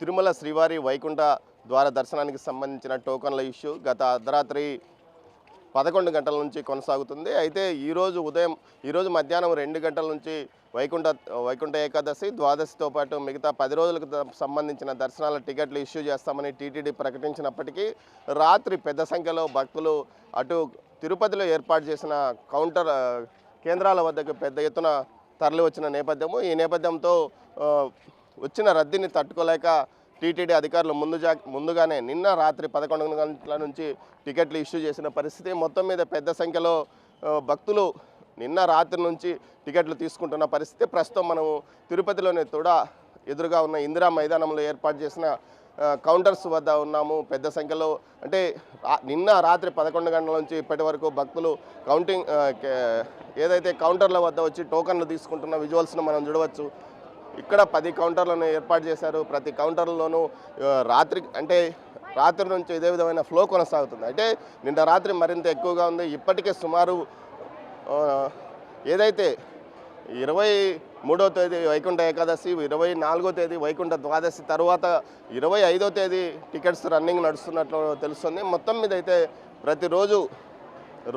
తిరుమల శ్రీవారి వైకుంఠ ద్వార దర్శనానికి సంబంధించిన టోకన్ల ఇష్యూ గత అర్ధరాత్రి పదకొండు గంటల నుంచి కొనసాగుతుంది. అయితే ఈరోజు ఉదయం ఈరోజు మధ్యాహ్నం రెండు గంటల నుంచి వైకుంఠ వైకుంఠ ఏకాదశి ద్వాదశితో పాటు మిగతా పది రోజులకు సంబంధించిన దర్శనాల టికెట్లు ఇష్యూ చేస్తామని టీటీడీ ప్రకటించినప్పటికీ రాత్రి పెద్ద సంఖ్యలో భక్తులు అటు తిరుపతిలో ఏర్పాటు చేసిన కౌంటర్ కేంద్రాల వద్దకు పెద్ద ఎత్తున తరలి వచ్చిన నేపథ్యము. ఈ నేపథ్యంతో వచ్చిన రద్దీని తట్టుకోలేక టీటీడీ అధికారులు ముందు జా ముందుగానే నిన్న రాత్రి పదకొండు గంటల నుంచి టికెట్లు ఇష్యూ చేసిన పరిస్థితి మొత్తం మీద పెద్ద సంఖ్యలో భక్తులు నిన్న రాత్రి నుంచి టికెట్లు తీసుకుంటున్న పరిస్థితి. ప్రస్తుతం మనము తిరుపతిలోని కూడా ఎదురుగా ఉన్న ఇందిరా మైదానంలో ఏర్పాటు చేసిన కౌంటర్స్ వద్ద ఉన్నాము. పెద్ద సంఖ్యలో అంటే నిన్న రాత్రి పదకొండు గంటల నుంచి ఇప్పటి వరకు భక్తులు కౌంటింగ్ కే- ఏదైతే కౌంటర్ల వద్ద వచ్చి టోకన్లు తీసుకుంటున్న విజువల్స్ను మనం చూడవచ్చు. ఇక్కడ పది కౌంటర్లను ఏర్పాటు చేశారు. ప్రతి కౌంటర్లోనూ రాత్రి అంటే రాత్రి నుంచి ఇదే విధమైన ఫ్లో కొనసాగుతుంది. అంటే నిన్న రాత్రి మరింత ఎక్కువగా ఉంది. ఇప్పటికే సుమారు ఏదైతే ఇరవై మూడో తేదీ వైకుంఠ ఏకాదశి ఇరవై నాలుగో తేదీ వైకుంఠ ద్వాదశి తర్వాత ఇరవై ఐదో తేదీ టికెట్స్ రన్నింగ్ నడుస్తున్నట్లు తెలుస్తుంది. మొత్తం మీద అయితే ప్రతిరోజు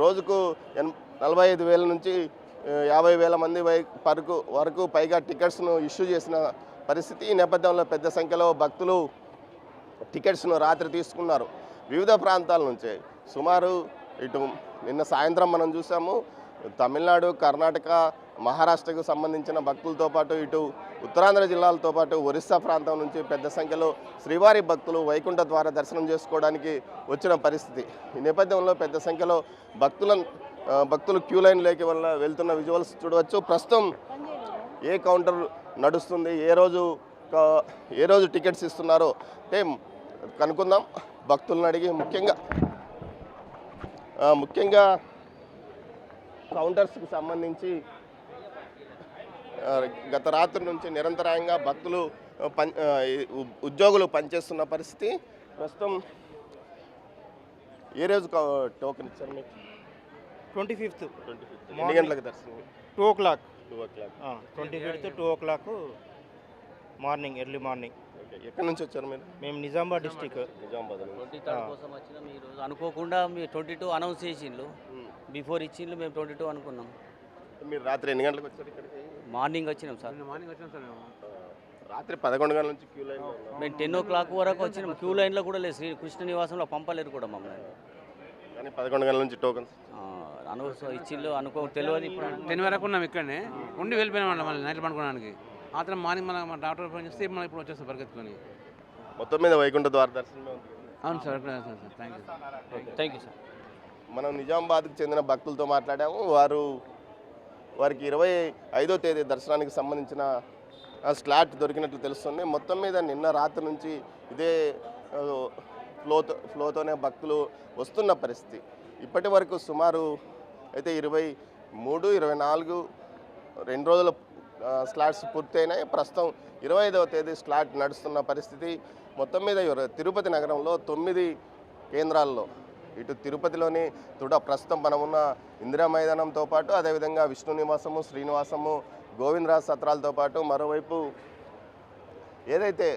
రోజుకు ఎన్ నలభై ఐదు వేల నుంచి యాభై వేల మంది వై వరకు వరకు పైగా టికెట్స్ను ఇష్యూ చేసిన పరిస్థితి ఈ నేపథ్యంలో పెద్ద సంఖ్యలో భక్తులు టికెట్స్ను రాత్రి తీసుకున్నారు. వివిధ ప్రాంతాల నుంచి. సుమారు ఇటు నిన్న సాయంత్రం మనం చూసాము తమిళనాడు కర్ణాటక మహారాష్ట్రకు సంబంధించిన భక్తులతో పాటు ఇటు ఉత్తరాంధ్ర జిల్లాలతో పాటు ఒరిస్సా ప్రాంతం నుంచి పెద్ద సంఖ్యలో శ్రీవారి భక్తులు వైకుంఠ ద్వారా దర్శనం చేసుకోవడానికి వచ్చిన పరిస్థితి. ఈ నేపథ్యంలో పెద్ద సంఖ్యలో భక్తులను భక్తులు క్యూ లైన్ లేక వల్ల వెళ్తున్న విజువల్స్ చూడవచ్చు. ప్రస్తుతం ఏ కౌంటర్ నడుస్తుంది ఏ రోజు ఏ రోజు టికెట్స్ ఇస్తున్నారో అంటే కనుక్కుందాం. భక్తులను అడిగి ముఖ్యంగా ముఖ్యంగా కౌంటర్స్కి సంబంధించి గత రాత్రి నుంచి నిరంతరాయంగా భక్తులు పం పని ఉ- ఉద్యోగులు పనిచేస్తున్న పరిస్థితి. ప్రస్తుతం ఏ రోజు టోకెన్ ఇచ్చారు మీకు? Twenty fifth. Twenty fifth. ఎన్ని గంటలకు దర్శనం? Two o'clock. Two o'clock. Twenty fifth two o'clock morning early morning. ఎక్కడి నుంచి వచ్చారు మీరు? మేము Nizamabad district. Nizamabad. Twenty third కోసం వచ్చినాం ఈరోజు అనుకోకుండా మీ ట్వంటీ టూ అనౌన్స్ చేసిండ్రు. బిఫోర్ ఇచ్చిండ్రు మేము ట్వంటీ టూ అనుకున్నాం. మీరు రాత్రి ఎన్ని గంటలకు వచ్చారు ఇక్కడికి? మార్నింగ్ వచ్చినాం సార్. రాత్రి పదకొండు గంటల నుంచి క్యూ లైన్ మేము టెన్ ఓ క్లాక్ వరకు వచ్చినాం. క్యూ లైన్లో కూడా లేదు. శ్రీ కృష్ణ నివాసంలో పంపలేరు కూడా మమ్మల్ని. కానీ పదకొండు గంటల నుంచి టోకన్స్. అనౌన్స్ ఇచ్చిండ్రు అనుకో తెలియదు ఇప్పుడు టెన్ వరకు ఉన్నాం ఇక్కడనే. ఉండి వెళ్ళిపోయినాం మళ్ళీ నైట్ పండుకోవడానికి. ఆ తర్వాత మార్నింగ్ మన మన డాక్టర్ ఫోన్ చేస్తే మనం ఇప్పుడు వచ్చేస్తాం పరిగెత్తుకొని. మొత్తం మీద వైకుంఠ ద్వార దర్శనమే ఉంది. అవును sir thank you thank you sir. మనం నిజామాబాద్కి చెందిన భక్తులతో మాట్లాడాము. వారు వారికి ఇరవై ఐదో తేదీ దర్శనానికి సంబంధించిన స్లాట్ దొరికినట్లు తెలుస్తుంది. మొత్తం మీద నిన్న రాత్రి నుంచి ఇదే ఫ్లోతో ఫ్లోతోనే భక్తులు వస్తున్న పరిస్థితి. ఇప్పటి వరకు సుమారు అయితే ఇరవై మూడు ఇరవై నాలుగు రెండు రోజుల స్లాట్స్ పూర్తయినాయి. ప్రస్తుతం ఇరవై ఐదవ తేదీ స్లాట్ నడుస్తున్న పరిస్థితి. మొత్తం మీద తిరుపతి నగరంలో తొమ్మిది కేంద్రాల్లో ఇటు తిరుపతిలోని తుడ ప్రస్తుతం మనం ఉన్న ఇందిరా మైదానంతో పాటు అదేవిధంగా విష్ణు నివాసము శ్రీనివాసము గోవిందరాజ్ సత్రాలతో పాటు మరోవైపు ఏదైతే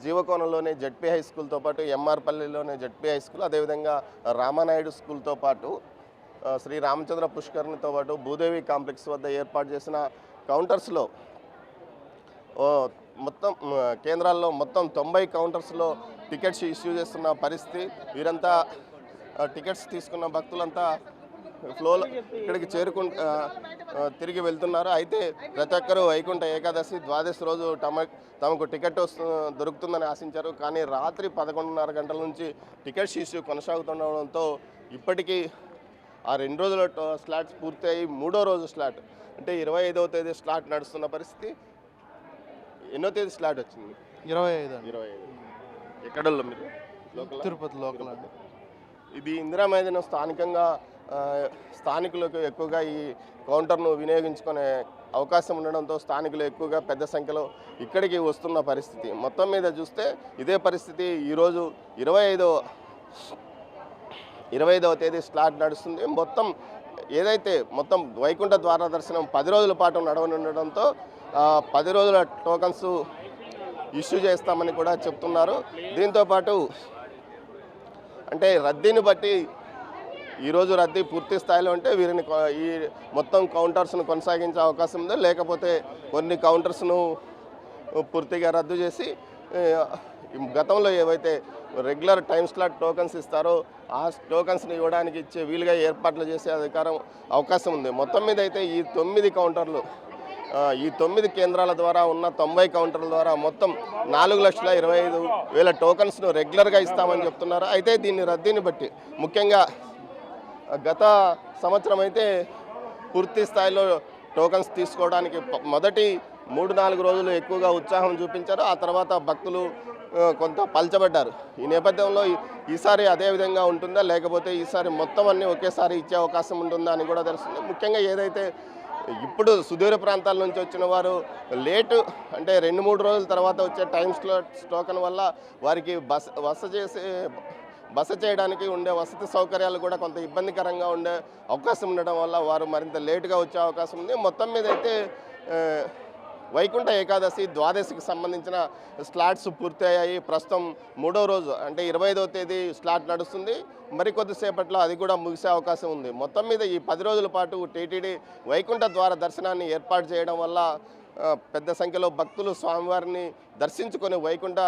జీవకోణంలోని జడ్పీ హై స్కూల్తో పాటు ఎంఆర్పల్లిలోని జడ్పీ హై స్కూల్ అదేవిధంగా రామానాయుడు స్కూల్తో పాటు శ్రీ రామచంద్ర పుష్కర్నితో పాటు భూదేవి కాంప్లెక్స్ వద్ద ఏర్పాటు చేసిన కౌంటర్స్లో మొత్తం కేంద్రాల్లో మొత్తం తొంభై కౌంటర్స్లో టికెట్స్ ఇష్యూ చేస్తున్న పరిస్థితి వీరంతా టికెట్స్ తీసుకున్న భక్తులంతా ఫ్లోలో ఇక్కడికి చేరుకు తిరిగి వెళ్తున్నారు. అయితే ప్రతి ఒక్కరూ వైకుంఠ ఏకాదశి ద్వాదశి రోజు తమ తమకు టికెట్ వస్తు దొరుకుతుందని ఆశించారు. కానీ రాత్రి పదకొండున్నర గంటల నుంచి టికెట్స్ ఇష్యూ కొనసాగుతుండడంతో ఇప్పటికీ ఆ రెండు రోజుల స్లాట్స్ పూర్తయి మూడో రోజు స్లాట్ అంటే ఇరవై ఐదవ తేదీ స్లాట్ నడుస్తున్న పరిస్థితి. ఎన్నో తేదీ స్లాట్ వచ్చింది? ఇరవై ఐదు ఇరవై ఐదు. ఎక్కడ మీరు? తిరుపతి లోకల్ ఇది ఇందిరా మైదానం స్థానికంగా స్థానికులకు ఎక్కువగా ఈ కౌంటర్ను వినియోగించుకునే అవకాశం ఉండడంతో స్థానికులు ఎక్కువగా పెద్ద సంఖ్యలో ఇక్కడికి వస్తున్న పరిస్థితి. మొత్తం మీద చూస్తే ఇదే పరిస్థితి ఈరోజు ఇరవై ఐదో ఇరవై ఐదవ తేదీ స్లాట్ నడుస్తుంది. మొత్తం ఏదైతే మొత్తం వైకుంఠ ద్వార దర్శనం పది రోజుల పాటు నడవనుండడంతో పది రోజుల టోకన్స్ ఇష్యూ చేస్తామని కూడా చెప్తున్నారు. దీంతోపాటు అంటే రద్దీని బట్టి ఈరోజు రద్దీ పూర్తి స్థాయిలో ఉంటే వీరిని ఈ మొత్తం కౌంటర్స్ను కొనసాగించే అవకాశం ఉంది. లేకపోతే కొన్ని కౌంటర్స్ను పూర్తిగా రద్దు చేసి గతంలో ఏవైతే రెగ్యులర్ టైం స్లాట్ టోకన్స్ ఇస్తారో ఆ టోకన్స్ని ఇవ్వడానికి ఇచ్చే వీలుగా ఏర్పాట్లు చేసే అధికారం అవకాశం ఉంది. మొత్తం మీద అయితే ఈ తొమ్మిది కౌంటర్లు ఈ తొమ్మిది కేంద్రాల ద్వారా ఉన్న తొంభై కౌంటర్ల ద్వారా మొత్తం నాలుగు లక్షల ఇరవై ఐదు వేల టోకన్స్ను రెగ్యులర్గా ఇస్తామని చెప్తున్నారు. అయితే దీన్ని రద్దీని బట్టి ముఖ్యంగా గత సంవత్సరం అయితే పూర్తి స్థాయిలో టోకన్స్ తీసుకోవడానికి మొదటి మూడు నాలుగు రోజులు ఎక్కువగా ఉత్సాహం చూపించారు. ఆ తర్వాత భక్తులు కొంత పల్చబడ్డారు. ఈ నేపథ్యంలో ఈసారి అదే విధంగా ఉంటుందా? లేకపోతే ఈసారి మొత్తం అన్నీ ఒకేసారి ఇచ్చే అవకాశం ఉంటుందా అని కూడా తెలుస్తుంది. ముఖ్యంగా ఏదైతే ఇప్పుడు సుదూర ప్రాంతాల నుంచి వచ్చిన వారు లేటు అంటే రెండు మూడు రోజుల తర్వాత వచ్చే టైం స్లో టోకన్ వల్ల వారికి బస్ బస చేసే బస చేయడానికి ఉండే వసతి సౌకర్యాలు కూడా కొంత ఇబ్బందికరంగా ఉండే అవకాశం ఉండడం వల్ల వారు మరింత లేటుగా వచ్చే అవకాశం ఉంది. మొత్తం మీద అయితే వైకుంఠ ఏకాదశి ద్వాదశికి సంబంధించిన స్లాట్స్ పూర్తయ్యాయి ప్రస్తుతం మూడో రోజు అంటే ఇరవై ఐదవ తేదీ స్లాట్ నడుస్తుంది. మరికొద్దిసేపట్లో అది కూడా ముగిసే అవకాశం ఉంది. మొత్తం మీద ఈ పది రోజుల పాటు టీటీడీ వైకుంఠ ద్వార దర్శనాన్ని ఏర్పాటు చేయడం వల్ల పెద్ద సంఖ్యలో భక్తులు స్వామివారిని దర్శించుకొని వైకుంఠ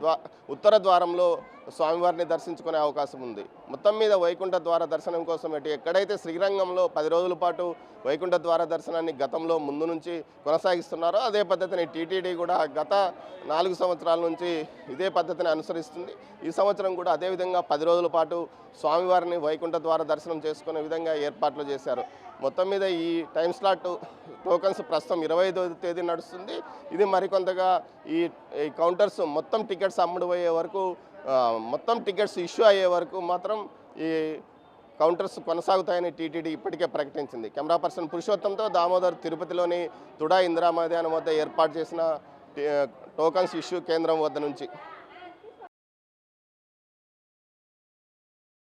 ద్వా ఉత్తర ద్వారంలో స్వామివారిని దర్శించుకునే అవకాశం ఉంది. మొత్తం మీద వైకుంఠ ద్వార దర్శనం కోసం ఎటు ఎక్కడైతే శ్రీరంగంలో పది రోజుల పాటు వైకుంఠ ద్వార దర్శనాన్ని గతంలో ముందు నుంచి కొనసాగిస్తున్నారో అదే పద్ధతిని టీటీడీ కూడా గత నాలుగు సంవత్సరాల నుంచి ఇదే పద్ధతిని అనుసరిస్తుంది. ఈ సంవత్సరం కూడా అదేవిధంగా పది రోజుల పాటు స్వామివారిని వైకుంఠ ద్వార దర్శనం చేసుకునే విధంగా ఏర్పాట్లు చేశారు. మొత్తం మీద ఈ టైం స్లాట్ టోకన్స్ ప్రస్తుతం ఇరవై ఐదో తేదీ నడుస్తుంది. ఇది మరికొంతగా ఈ ఈ కౌంటర్స్ మొత్తం టికెట్స్ అమ్ముడు పోయే వరకు మొత్తం టికెట్స్ ఇష్యూ అయ్యే వరకు మాత్రం ఈ కౌంటర్స్ కొనసాగుతాయని టీటీడీ ఇప్పటికే ప్రకటించింది. కెమెరా పర్సన్ పురుషోత్తంతో దామోదర్ తిరుపతిలోని తుడా ఇందిరా మైదానం వద్ద ఏర్పాటు చేసిన టోకన్స్ ఇష్యూ కేంద్రం వద్ద నుంచి.